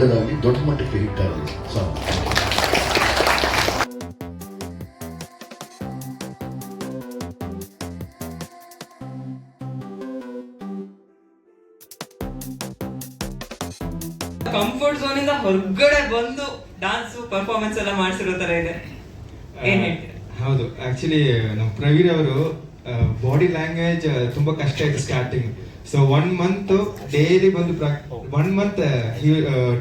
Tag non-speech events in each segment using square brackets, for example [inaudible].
ಒಳ್ಳೆದಾಗಲಿ ದೊಡ್ಡ ಮಟ್ಟಕ್ಕೆ ಹಿಟ್ ಆಗಲಿ ಸಾಂಗ್ ಕಂಫರ್ಟ್ ಝೋನ್ ಇಂದ ಹೊರಗಡೆ ಬಂದು ಡಾನ್ಸ್ ಪರ್ಫಾರ್ಮೆನ್ಸ್ ಎಲ್ಲ ಮಾಡಿಸಿರೋ ತರ ಇದೆ. ಏನ್ ಹೇಳ್ತೀರಾ? ಹೌದು. ಆಕ್ಚುಲಿ ನಮ್ಮ ಪ್ರವೀರ್ ಅವರು ಬಾಡಿ ಲ್ಯಾಂಗ್ವೇಜ್ ತುಂಬಾ ಕಷ್ಟ ಇದೆ starting so one month daily ಬಂದು ಒನ್ ಮಂತ್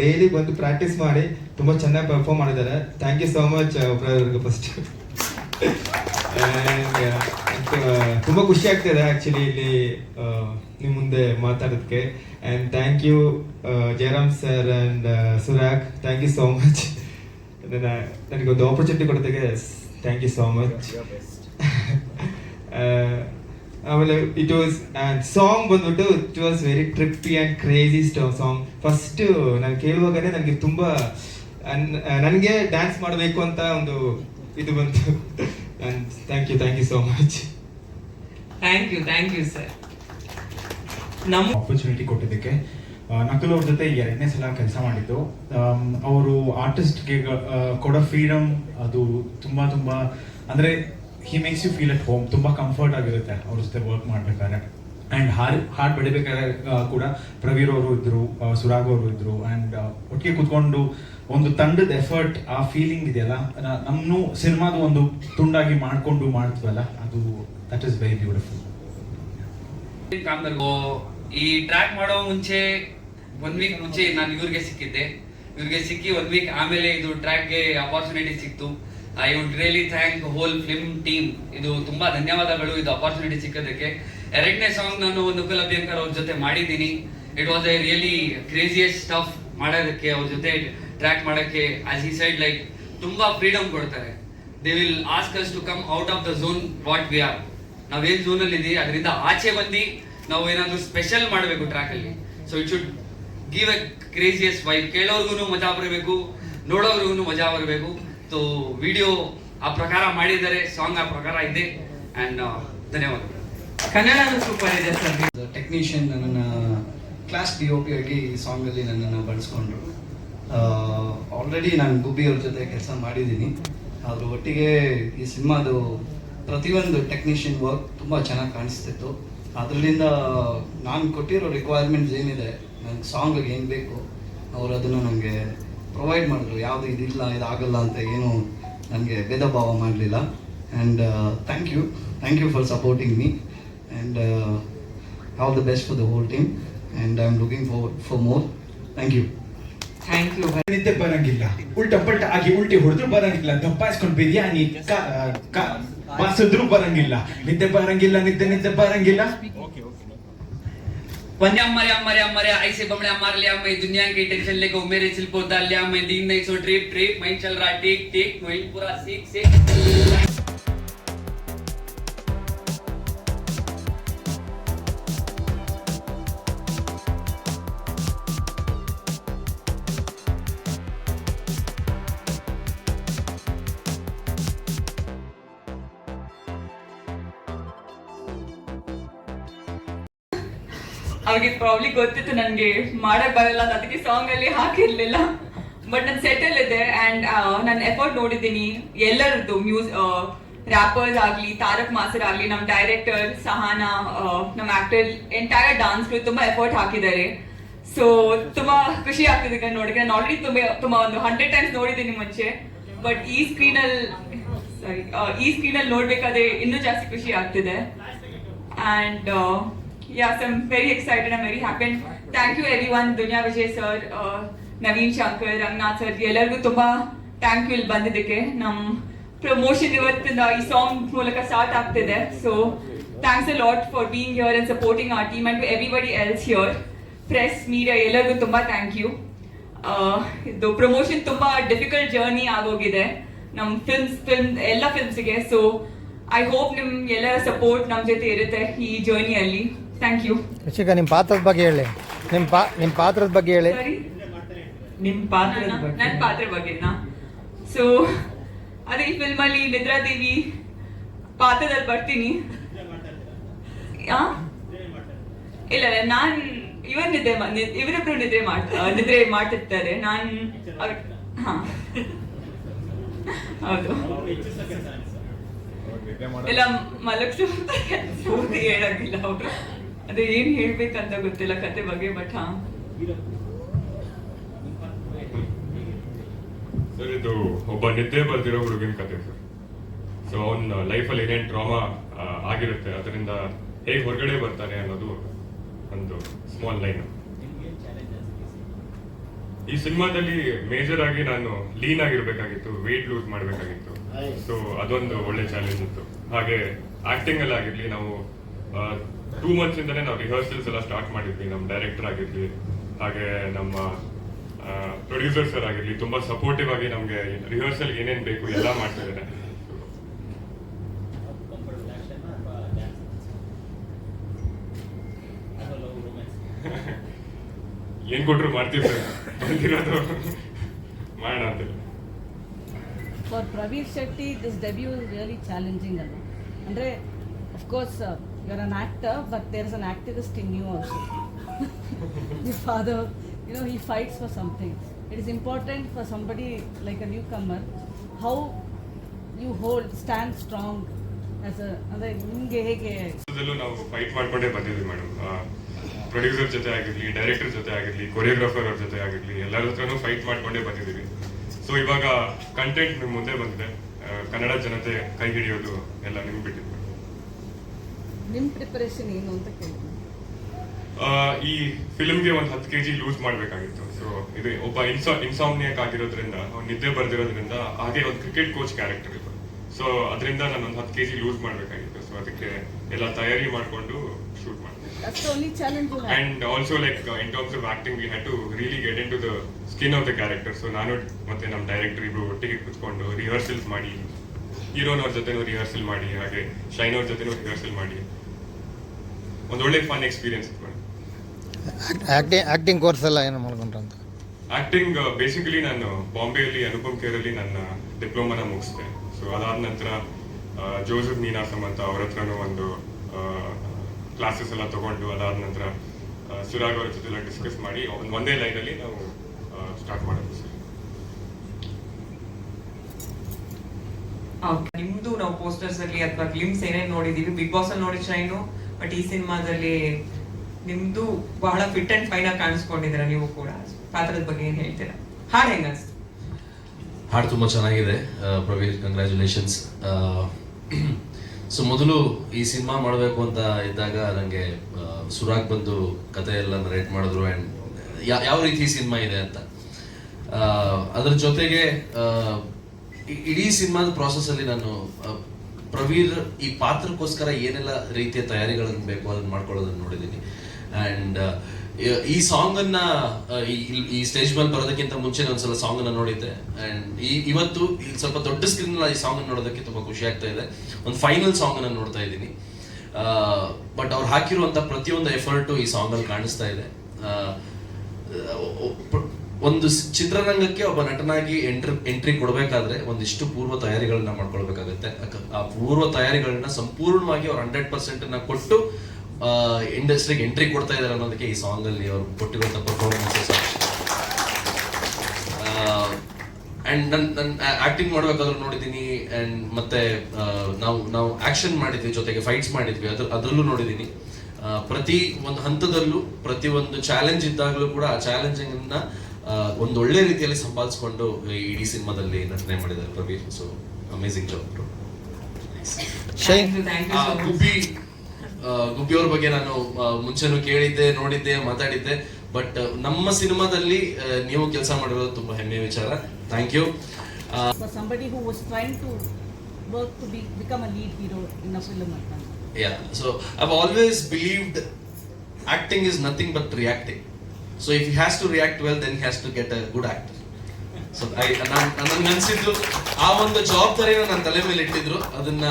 ಡೈಲಿ ಬಂದು ಪ್ರಾಕ್ಟೀಸ್ ಮಾಡಿ ತುಂಬಾ ಚೆನ್ನಾಗಿ ಪರ್ಫಾರ್ಮ್ ಮಾಡಿದ್ದಾರೆ. Thank you so much first ತುಂಬಾ ಖುಷಿ ಆಗ್ತಿದೆ ಆಕ್ಚುಲಿ ಇಲ್ಲಿ ನಿಮ್ಮ ನಿಮ್ ಮುಂದೆ ಮಾತಾಡೋದಕ್ಕೆ. And thank you Jayaram sir and Surag. Thank you so much ನನಗೊಂದು ಆಪರ್ಚುನಿಟಿ ಕೊಡೋದಕ್ಕೆ ಥ್ಯಾಂಕ್ ಯು ಸೋ ಮಚ್ ಆಮೇಲೆ ಇಟ್ ವಾಸ್ ಆ್ಯಂಡ್ ಸಾಂಗ್ ಬಂದ್ಬಿಟ್ಟು it was very trippy and crazy song first ನಾನು ಕೇಳುವಾಗಲೇ ನನಗೆ ತುಂಬ ನನಗೆ ಡ್ಯಾನ್ಸ್ ಮಾಡಬೇಕು ಅಂತ ಒಂದು ಇದು ಬಂತು. Thank you thank you so much thank you thank you sir ನಮ್ಮ ಆಪರ್ಚುನಿಟಿ ಕೊಟ್ಟಿದ್ದಕ್ಕೆ ನಕಲ್ ನಕುಲ್ ಅವ್ರ ಜೊತೆ ಎರಡನೇ ಸಲ ಕೆಲಸ ಮಾಡಿದ್ದು. ಅವರು ಆರ್ಟಿಸ್ಟ್ಗೆ ಕೊಡೋ ಫ್ರೀಡಮ್ ಅದು ತುಂಬಾ ತುಂಬಾ ಅಂದ್ರೆ he makes you feel at home ತುಂಬಾ ಕಂಫರ್ಟ್ ಆಗಿರುತ್ತೆ ಅವ್ರ ಜೊತೆ ವರ್ಕ್ ಮಾಡ್ಬೇಕಾದ್ರೆ. ಅಂಡ್ ಹಾರ್, ಹಾಡ್ ಬೆಳಿಬೇಕಾದ್ರೆ ಕೂಡ ಪ್ರವೀರ್ ಅವರು ಇದ್ರು ಸುರಾಗ್ ಅವರು ಇದ್ರು. ಅಂಡ್ ಒಟ್ಟಿಗೆ ಕುತ್ಕೊಂಡು ಒಂದು ತಂಡದ ಎಫರ್ಟ್ ಆ ಫೀಲಿಂಗ್ ಇದೆಯಲ್ಲ ನಮ್ಮನ್ನು ಸಿನಿಮಾದ ಒಂದು ತುಂಡಾಗಿ ಮಾಡ್ಕೊಂಡು ಮಾಡ್ತೀವಲ್ಲ, ಅದು ದಟ್ ಇಸ್ ವೆರಿ ಬ್ಯೂಟಿಫುಲ್ ಈ ಟ್ರ್ಯಾಕ್ ಮಾಡೋ ಮುಂಚೆ ಒನ್ ವೀಕ್ ಮುಂಚೆ ನಾನು ಇವ್ರಿಗೆ ಸಿಕ್ಕಿದ್ದೆ. ಇವ್ರಿಗೆ ಸಿಕ್ಕಿ ಒನ್ ವೀಕ್ ಆಮೇಲೆ ಇದು ಟ್ರ್ಯಾಕ್ಗೆ ಅಪಾರ್ಚುನಿಟಿ ಸಿಕ್ತು. I would really thank whole film team ಇದು ತುಂಬಾ ಧನ್ಯವಾದಗಳು, ಇದು ಅಪಾರ್ಚುನಿಟಿ ಸಿಕ್ಕದಕ್ಕೆ ಎರಡನೇ ಸಾಂಗ್ ನಾನು ನುಕುಲ್ ಅಭ್ಯಂಕರ್ ಅವ್ರ ಜೊತೆ ಮಾಡಿದ್ದೀನಿ. It was I really craziest stuff ಮಾಡೋದಕ್ಕೆ, ಅವ್ರ ಜೊತೆ ಟ್ರ್ಯಾಕ್ ಮಾಡೋಕ್ಕೆ. ಆಸ್ ಈ ಸೈಡ್ ಲೈಕ್ ತುಂಬಾ ಫ್ರೀಡಮ್ ಕೊಡ್ತಾರೆ. They will ask us to come out of the zone what we are ನಾವೇನ್ ಅಲ್ಲಿ ಇದೀವಿ? ಅದರಿಂದ ಆಚೆ ಬಂದು ನಾವು ಏನಾದರೂ ಸ್ಪೆಷಲ್ ಮಾಡಬೇಕು ಟ್ರ್ಯಾಕ್ ಅಲ್ಲಿ. So it should give a craziest vibe ಕೇಳೋರ್ಗು ಮಜಾ ಬರಬೇಕು ನೋಡೋರ್ಗು ಮಜಾ ಬರಬೇಕು. ಸೊ ವಿಡಿಯೋ ಆ ಪ್ರಕಾರ ಮಾಡಿದ್ದಾರೆ ಸಾಂಗ್ ಆ ಪ್ರಕಾರ ಇದೆ. ಅಂಡ್ ಧನ್ಯವಾದಗಳು. ಕನ್ನಡ ಸೂಪರ್ ಇದೆ ಸರ್. ಟೆಕ್ನಿಷಿಯನ್ ನನ್ನನ್ನು ಕ್ಲಾಸ್ ಡಿ ಒ ಪಿ ಆಗಿ ಈ ಸಾಂಗಲ್ಲಿ ನನ್ನನ್ನು ಬಳಸ್ಕೊಂಡ್ರು. ಆಲ್ರೆಡಿ ನಾನು ಗುಬ್ಬಿ ಅವ್ರ ಜೊತೆ ಕೆಲಸ ಮಾಡಿದ್ದೀನಿ. ಅದ್ರ ಒಟ್ಟಿಗೆ ಈ ಸಿನಿಮಾದು ಪ್ರತಿಯೊಂದು ಟೆಕ್ನಿಷಿಯನ್ ವರ್ಕ್ ತುಂಬ ಚೆನ್ನಾಗಿ ಕಾಣಿಸ್ತಿತ್ತು. ಅದರಿಂದ ನಾನು ಕೊಟ್ಟಿರೋ ರಿಕ್ವೈರ್ಮೆಂಟ್ಸ್ ಏನಿದೆ, ನನಗೆ ಸಾಂಗಿಗೆ ಏನು ಬೇಕು, ಅವರು ಅದನ್ನು ನನಗೆ ಪ್ರೊವೈಡ್ ಮಾಡಿದ್ರು. ಯಾವುದು ಇದಿಲ್ಲ ಇದಾಗಲ್ಲ ಅಂತ ಏನು ನನಗೆ ಭೇದ ಭಾವ ಮಾಡಲಿಲ್ಲ and thank you thank you for supporting me and all the best for the whole team and I am looking for for more thank you thank you ನಿದ್ದೆ ಬರಂಗಿಲ್ಲ. ಉಲ್ಟ ಪಲ್ಟ ಆಗಿ ಉಲ್ಟಿ ಹೊಡೆದ್ರು ಬರಂಗಿಲ್ಲ. ದಪ್ಪಾಯಿಸ್ಕೊಂಡು ಬಿರಿಯಾನಿ ಬಾಸಿದ್ರು ಬರಂಗಿಲ್ಲ. ನಿದ್ದೆ ಬರಂಗಿಲ್ಲ ನಿದ್ದೆ ನಿದ್ದೆ ಬರಂಗಿಲ್ಲ. पंजाब मरे मरे मरे ऐसे बमड़े मार लिया मैं दुनिया के टेंशन लेके मेरे सिल को डाल लिया मैं दिन नहीं सो ट्रिप ट्रिप मैं चल रहा टिक टिक मैं पूरा सीख सीख ಅವ್ರಿಗೆ ಪ್ರಾಬ್ಲಿ ಗೊತ್ತಿತ್ತು ನನಗೆ ಮಾಡಕ್ ಬರಲ್ಲ ಅದಕ್ಕೆ ಸಾಂಗ್ ಅಲ್ಲಿ ಹಾಕಿರ್ಲಿಲ್ಲ. ಬಟ್ ನನ್ನ ಸೆಟಲ್ ಇದೆ ಅಂಡ್ ನನ್ನ ಎಫರ್ಟ್ ನೋಡಿದ್ದೀನಿ. ಎಲ್ಲರದ್ದು ಮ್ಯೂಸ್ ರ್ಯಾಪರ್ಸ್ ಆಗ್ಲಿ, ತಾರಕ್ ಮಾಸರ್ ಆಗ್ಲಿ ನಮ್ಮ ಡೈರೆಕ್ಟರ್ ಸಹನಾ ನಮ್ಮ ಆಕ್ಟರ್ ಎಂಟೈರ್ ಡಾನ್ಸ್ ತುಂಬಾ ಎಫರ್ಟ್ ಹಾಕಿದ್ದಾರೆ. ಸೊ ತುಂಬಾ ಖುಷಿ ಆಗ್ತಿದೆ ನೋಡಿದ್ರೆ. ನಾನು ಆಲ್ರೆಡಿ ತುಂಬಾ ತುಂಬಾ ಒಂದು ಹಂಡ್ರೆಡ್ ಟೈಮ್ಸ್ ನೋಡಿದ್ದೀನಿ ಮುಂಚೆ. ಬಟ್ ಈ ಸ್ಕ್ರೀನ್ ಅಲ್ಲಿ ಸಾರಿ ಈ ಸ್ಕ್ರೀನ್ ಅಲ್ಲಿ ನೋಡ್ಬೇಕಾದ್ರೆ ಇನ್ನೂ ಜಾಸ್ತಿ ಖುಷಿ ಆಗ್ತಿದೆ. And uh, so I'm very excited. I'm very happy. And thank you everyone, Dunya Vijay sir, uh, Naveen Shankar Ranganath sir ಎಲ್ಲರಿಗೂ ತುಂಬಾ ಥ್ಯಾಂಕ್ ಯು ಇಲ್ಲಿ ಬಂದಿದ್ದಕ್ಕೆ ನಮ್ಮ ಪ್ರಮೋಷನ್ ಇವತ್ತಿಂದ ಈ ಸಾಂಗ್ ಮೂಲಕ ಸ್ಟಾರ್ಟ್ ಆಗ್ತಿದೆ so thanks a lot for being here and supporting our team and everybody else here press media ಎಲ್ಲರಿಗೂ ತುಂಬಾ ಥ್ಯಾಂಕ್ ಯು ಇದು ಪ್ರಮೋಷನ್ ತುಂಬಾ ಡಿಫಿಕಲ್ಟ್ ಜರ್ನಿ ಆಗೋಗಿದೆ ನಮ್ಮ ಫಿಲ್ಮ್ಸ್ ಫಿಲ್ಮ್ ಎಲ್ಲ ಫಿಲ್ಮ್ಸ್ಗೆ ಸೊ ಐ ಹೋಪ್ ನಿಮ್ ಎಲ್ಲರ ಸಪೋರ್ಟ್ ನಮ್ಮ ಜೊತೆ ಇರುತ್ತೆ ಈ ಜರ್ನಿಯಲ್ಲಿ ಥ್ಯಾಂಕ್ ಯು ಋಷಿಕ ನಿಮ್ಮ ಪಾತ್ರದ ಬಗ್ಗೆ ಹೇಳಿ. ನಿಮ್ಮ ಪಾ ನಿಮ್ಮ ಪಾತ್ರದ ಬಗ್ಗೆ ಹೇಳಿ. ಸರಿ ನಿಮ್ ಪಾತ್ರದ ನನ್ನ ಬಗ್ಗೆ. ನನ್ನ ಪಾತ್ರ ಬಗ್ಗೆನಾ? ಸೊ ಅದೇ ಈ ಫಿಲ್ಮಲ್ಲಿ ನಿದ್ರಾದೇವಿ ಪಾತ್ರದಲ್ಲಿ ಬರ್ತೀನಿ. ಆ? ಇಲ್ಲ ಇಲ್ಲ ನಾನ್ ಇವನ್ ನಿದ್ರೆ ಮಾ- ನಿ- ಇವರಿಬ್ರು ನಿದ್ರೆ ಮಾಡ್ತಾ ನಿದ್ರೆ ಮಾಡ್ತಿರ್ತಾರೆ. ನಾನ್ ಅವ್ರ್- ಹಾ. ಹೌದು. ಇಲ್ಲ ಮಲಗ್ಸು ಪೂರ್ತಿ ಹೇಳಂಗಿಲ್ಲ ಅವ್ರು. ಅದು ಏನ್ ಹೇಳ್ಬೇಕಂತ ಗೊತ್ತಿಲ್ಲ ಕತೆ ಬಗ್ಗೆ ಬಟ್ ಹಾ. ಸರ್ ಇದು ಒಬ್ಬ ನಿದ್ದೆ ಬರ್ದಿರೋ ಹುಡುಗಿನ ಕತೆ ಸರ್. ಸೊ ಅವನ ಲೈಫಲ್ಲಿ ಏನೇನ್ ಡ್ರಾಮಾ ಆಗಿರುತ್ತೆ ಅದರಿಂದ ಹೇಗೆ ಹೊರಗಡೆ ಬರ್ತಾನೆ ಅನ್ನೋದು ಒಂದು ಸ್ಮಾಲ್ ಲೈನ್ ಈ ಸಿನಿಮಾದಲ್ಲಿ ಮೇಜರ್ ಆಗಿ ನಾನು ಲೀನ್ ಆಗಿರ್ಬೇಕಾಗಿತ್ತು ವೇಟ್ ಲೂಸ್ ಮಾಡಬೇಕಾಗಿತ್ತು. ಸೊ ಅದೊಂದು ಒಳ್ಳೆ ಚಾಲೆಂಜ್ ಇತ್ತು. ಹಾಗೆ ಆಕ್ಟಿಂಗ್ ಅಲ್ಲಿ ಆಗಿರ್ಲಿ ನಾವು ಟೂ ಮಂತ್ಸ್ ಇಂದನೇ ನಾವು ರಿಹರ್ಸಲ್ಸ್ ಎಲ್ಲ ಸ್ಟಾರ್ಟ್ ಮಾಡಿದ್ವಿ ನಮ್ಮ ಡೈರೆಕ್ಟರ್ ಆಗಿರ್ಲಿ ಹಾಗೆ ನಮ್ಮ ಪ್ರೊಡ್ಯೂಸರ್ ಸರ್ ಆಗಿರ್ಲಿ ತುಂಬಾ ಸಪೋರ್ಟಿವ್ ಆಗಿ ನಮ್ಗೆ ರಿಹರ್ಸಲ್ ಏನೇನ್ ಬೇಕು ಎಲ್ಲ ಮಾಡ್ತಾ ಇದ್ದಾರೆ [laughs] ಏನ್ ಕೊಟ್ರು ಮಾಡ್ತೀವಿ ಸರ್ ಬಂದಿರೋದು ಮಾಡೋಣ ಅಂತ for Praveer Shetty this debut is really challenging. ಅಲ್ವಾ? ಅಂದ್ರೆ uh, you're an actor, but there's an activist in you also. Your father, you know, he fights for something. It is important for somebody like a newcomer how you hold, stand strong as a ಅಂದ್ರೆ ನಿಮ್ಗೆ ಹೇಗೆ ನಾವು fight ಮಾಡ್ಕೊಂಡೇ ಬಂದಿದ್ವಿ madam producer ಜೊತೆ ಆಗಿರಲಿ director ಜೊತೆ ಆಗಿರಲಿ choreographer ಅವ್ರ ಜೊತೆ ಆಗಿರಲಿ ಎಲ್ಲರ ಹತ್ರನೂ ಫೈಟ್ ಮಾಡ್ಕೊಂಡೇ ಬಂದಿದ್ದೀವಿ ಸೊ ಇವಾಗ ಕಂಟೆಂಟ್ ನಿಮ್ಮ ಮುಂದೆ ಬಂದಿದೆ ಕನ್ನಡ ಜನತೆ ಕೈ ಹಿಡಿಯೋದು ಎಲ್ಲ ನಿಮ್ಗೆ ಬಿಟ್ಟಿದ್ದು ನಿಮ್ಮ ಪ್ರಿಪರೇಷನ್ ಏನು ಅಂತ ಕೇಳ್ತೀನಿ. ಆ, ಈ ಫಿಲ್ಮ್ಗೆ ಒಂದು ಹತ್ತು ಕೆಜಿ ಲೂಸ್ ಮಾಡಬೇಕಾಗಿತ್ತು. ಸೊ ಇದು ಒಬ್ಬ ಇನ್ಸಾ ಇನ್ಸಾಮ್ನಿಯಕ್ ಆಗಿರೋದ್ರಿಂದ ನಿದ್ದೆ ಬರ್ದಿರೋದ್ರಿಂದ ಹಾಗೆ ಒಂದು ಕ್ರಿಕೆಟ್ ಕೋಚ್ ಕ್ಯಾರೆಕ್ಟರ್ ಇದು ಸೊ ಅದರಿಂದ ನಾನು ಒಂದು ಹತ್ತು ಕೆಜಿ ಲೂಸ್ ಮಾಡಬೇಕಾಗಿತ್ತು. ಸೊ ಅದಕ್ಕೆ ಎಲ್ಲ ತಯಾರಿ ಮಾಡಿಕೊಂಡು ಶೂಟ್ ಮಾಡಿದೆ. And also like in terms of acting we had to really get into the skin of the character so ನಾನು ಮತ್ತೆ ನಮ್ಮ ಡೈರೆಕ್ಟರ್ ಇಬ್ರು ಒಟ್ಟಿಗೆ ಕುತ್ಕೊಂಡು ರಿಹರ್ಸಲ್ಸ್ ಮಾಡಿ ಹೀರೋನವ್ರ ಜೊತೆನೂ ರಿಹರ್ಸಲ್ ಮಾಡಿ ಹಾಗೆ ಶೈನ್ ಅವ್ರ ಜೊತೆನೂ ರಿಹರ್ಸಲ್ ಮಾಡಿ. ಒಂದು ಒಳ್ಳೆ ಫನ್ ಎಕ್ಸ್ಪೀರಿಯನ್ಸ್ ಇತ್ತು ಆಕ್ಟಿಂಗ್ ಆಕ್ಟಿಂಗ್ ಕೋರ್ಸ್ ಎಲ್ಲ ಏನು ಮಾಡ್ಕೊಂಡ್ರೆ ಅಂತ? ಆಕ್ಟಿಂಗ್ ಬೇಸಿಕಲಿ ನಾನು ಬಾಂಬೆಯಲ್ಲಿ ಅನುಪಮ್ ಕೇರಲ್ಲಿ ನನ್ನ ಡಿಪ್ಲೊಮಾನ ಮುಗಿಸಿದೆ. ಸೊ ಅದಾದ ನಂತರ ಜೋಸಫ್ ಮೀನಾ ಅಂತ ಅವ್ರ ಹತ್ರನೂ ಒಂದು ಕ್ಲಾಸಸ್ ಎಲ್ಲ ತಗೊಂಡು ಅದಾದ ನಂತರ ಸುರಾಗ್ ಅವ್ರ ಜೊತೆ ಎಲ್ಲ ಡಿಸ್ಕಸ್ ಮಾಡಿ ಒಂದು ಒಂದೇ ಲೈನಲ್ಲಿ ನಾವು ಸ್ಟಾರ್ಟ್ ಮಾಡೋದು ಸರ್. ನಿಮ್ದು ನಾವು ಪೋಸ್ಟರ್ಸ್ ಅಲ್ಲಿ ಅಥವಾ ಗ್ಲಿಮ್ಸ್ ಏನೇನು ನೋಡಿದೀವಿ? ಬಿಗ್ ಬಾಸ್ ಅಲ್ಲಿ ನೋಡಿದ್ರೆ ಶೈನು ಬಟ್ ಈ ಸಿನಿಮಾದಲ್ಲಿ ನಿಮ್ದು ಬಹಳ ಫಿಟ್ ಅಂಡ್ ಫೈನ್ ಆಗಿ ಕಾಣಿಸ್ಕೊಂಡಿದ್ದೀರ ನೀವು ಕೂಡ. ಪಾತ್ರದ ಬಗ್ಗೆ ಏನ್ ಹೇಳ್ತೀರಾ? ಹಾಡ್ ಹೆಂಗ ಹಾಡು ತುಂಬಾ ಚೆನ್ನಾಗಿದೆ. ಪ್ರವೀರ್ ಕಂಗ್ರ್ಯಾಚುಲೇಷನ್ಸ್ ಸೊ ಮೊದಲು ಈ ಸಿನಿಮಾ ಮಾಡಬೇಕು ಅಂತ ಇದ್ದಾಗ ನನಗೆ ಸುರಾಗ್ ಬಂದು ಕತೆ ಎಲ್ಲ ನರೇಟ್ ಮಾಡಿದ್ರು ಆ್ಯಂಡ್ ಯಾವ ರೀತಿ ಸಿನಿಮಾ ಇದೆ ಅಂತ. ಅದರ ಜೊತೆಗೆ ಇಡೀ ಸಿನಿಮಾದ ಪ್ರಾಸೆಸ್ಸಲ್ಲಿ ನಾನು ಆ, ಪ್ರವೀರ್ ಈ ಪಾತ್ರಕ್ಕೋಸ್ಕರ ಏನೆಲ್ಲ ರೀತಿಯ ತಯಾರಿಗಳನ್ನು ಬೇಕು ಅದನ್ನು ಮಾಡ್ಕೊಳ್ಳೋದನ್ನ ನೋಡಿದ್ದೀನಿ ಆ್ಯಂಡ್ ಈ ಸಾಂಗ್ ಅನ್ನ ಈ- ಸ್ಟೇಜ್ ಮೇಲೆ ಬರೋದಕ್ಕಿಂತ ಮುಂಚೆ ಒಂದ್ಸಲ ಸಾಂಗ್ ಅನ್ನ ನೋಡಿದ್ದೆ. ಅಂಡ್ ಈ, ಇವತ್ತು ಸ್ವಲ್ಪ ದೊಡ್ಡ ಸ್ಕ್ರೀನ್ ಈ ಸಾಂಗ್ ಅನ್ನ ನೋಡೋದಕ್ಕೆ ತುಂಬಾ ಖುಷಿ ಆಗ್ತಾ ಇದೆ. ಒಂದು ಫೈನಲ್ ಸಾಂಗ್ ಅನ್ನ ನೋಡ್ತಾ ಇದ್ದೀನಿ. ಬಟ್ ಅವ್ರು ಹಾಕಿರುವಂತ ಪ್ರತಿಯೊಂದು ಎಫರ್ಟು ಈ ಸಾಂಗ್ ಅಲ್ಲಿ ಕಾಣಿಸ್ತಾ ಇದೆ. ಒಂದು ಚಿತ್ರರಂಗಕ್ಕೆ ಒಬ್ಬ ನಟನಾಗಿ ಎಂಟ್ರಿ ಎಂಟ್ರಿ ಕೊಡಬೇಕಾದ್ರೆ ಒಂದಿಷ್ಟು ಪೂರ್ವ ತಯಾರಿಗಳನ್ನ ಮಾಡ್ಕೊಳ್ಬೇಕಾಗತ್ತೆ. ಆ ಪೂರ್ವ ತಯಾರಿಗಳನ್ನ ಸಂಪೂರ್ಣವಾಗಿ ಅವ್ರು ಹಂಡ್ರೆಡ್ ಪರ್ಸೆಂಟ್ ಕೊಟ್ಟು ಇಂಡಸ್ಟ್ರಿಗೆ ಎಂಟ್ರಿ ಕೊಡ್ತಾ ಇದಾರೆ ಅನ್ನೋದಕ್ಕೆ ಈ ಸಾಂಗ್ ಅಲ್ಲಿ ಅವ್ರು ಕೊಟ್ಟಿರುವಂತ ಪರ್ಫಾರ್ಮೆನ್ಸಸ್ ಅಂಡ್ ನನ್ ನನ್ ಆಕ್ಟಿಂಗ್ ಮಾಡ್ಬೇಕಾದ್ರೂ ನೋಡಿದೀನಿ ಅಂಡ್ ಮತ್ತೆ ನಾವು ನಾವು ಆಕ್ಷನ್ ಮಾಡಿದ್ವಿ ಜೊತೆಗೆ ಫೈಟ್ಸ್ ಮಾಡಿದ್ವಿ. ಅದ್ರ, ಅದರಲ್ಲೂ ನೋಡಿದೀನಿ ಪ್ರತಿ ಒಂದು ಹಂತದಲ್ಲೂ ಪ್ರತಿ ಒಂದು ಚಾಲೆಂಜ್ ಇದ್ದಾಗಲೂ ಕೂಡ ಆ ಚಾಲೆಂಜಿಂಗ್ ಒಂದು ಒಳ್ಳೆ ರೀತಿಯಲ್ಲಿ ಸಂಪಾದಿಸ್ಕೊಂಡು ಈ ಇಡೀ ಸಿನಿಮಾದಲ್ಲಿ ನಟನೆ ಮಾಡಿದ್ದಾರೆ Praveer. So amazing job Gubbi Gubbi ಅವ್ರ ಬಗ್ಗೆ ನಾನು ಮುಂಚೆನೂ ಕೇಳಿದ್ದೆ ನೋಡಿದ್ದೆ ಮಾತಾಡಿದ್ದೆ. ಬಟ್ ನಮ್ಮ ಸಿನಿಮಾದಲ್ಲಿ ನೀವು ಕೆಲಸ ಮಾಡಿರೋದು ತುಂಬಾ ಹೆಮ್ಮೆಯ ವಿಚಾರ. Thank you somebody who was trying to work to be become a lead hero in a film ಅಂತ yeah so I've always believed acting is nothing but reacting so if has to react well then has to get a good actor so I ನನಗೆ ಅನ್ಸಿದ್ದು ಆ ಒಂದು ಜವಾಬ್ದಾರಿನ ನನ್ನ ತಲೆ ಮೇಲೆ ಇಟ್ಟಿದ್ರು ಅದನ್ನ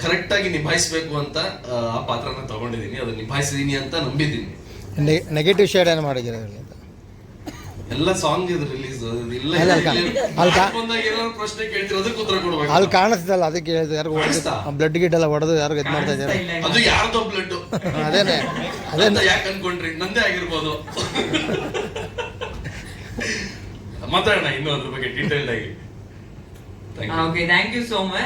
ಕರೆಕ್ಟ್ ಆಗಿ ನಿಭಾಯಿಸಬೇಕು ಅಂತ ಆ, ಪಾತ್ರನ ತಗೊಂಡಿದ್ದೀನಿ ಅದನ್ನ ನಿಭಾಯಿಸಿದೀನಿ ಅಂತ ನಂಬಿದ್ದೀನಿ ನೆಗೆಟಿವ್ ಶೇಡ್ ಏನು ಮಾಡಿದ್ದೀರಾ ಎಲ್ಲ ಸಾಂಗ್ ಇದು ರಿಲೀಸ್ ಇಲ್ಲ. ಪ್ರಶ್ನೆ ಕೇಳ್ತೀರ ಅದಕ್ಕೆ ಉತ್ತರ ಕೊಡ್ಬೇಕು. ಅಲ್ಲಿ ಕಾಣಿಸ್ತಲ್ಲ ಅದಕ್ಕೆ ಹೇಳಿದ್ರು ಯಾರು ಬ್ಲಡ್ ಗಿಡ್ ಎಲ್ಲ ಹೊಡೆದು ಯಾರು ಇದು ಮಾಡ್ತಾ ಇದ್ದಾರೆ. ಅದು ಯಾರ್ದೋ ಬ್ಲಡ್ [laughs] ಅದೇನೆ. ಅದೇ ಯಾಕೆ ಅನ್ಕೊಂಡ್ರಿ? ನಂದೇ ಆಗಿರ್ಬೋದು. ಮಾತಾಡೋಣ ಇನ್ನೂ ಅದ್ರ ಬಗ್ಗೆ ಡೀಟೇಲ್ಡ್ ಆಗಿ. Okay thank you so much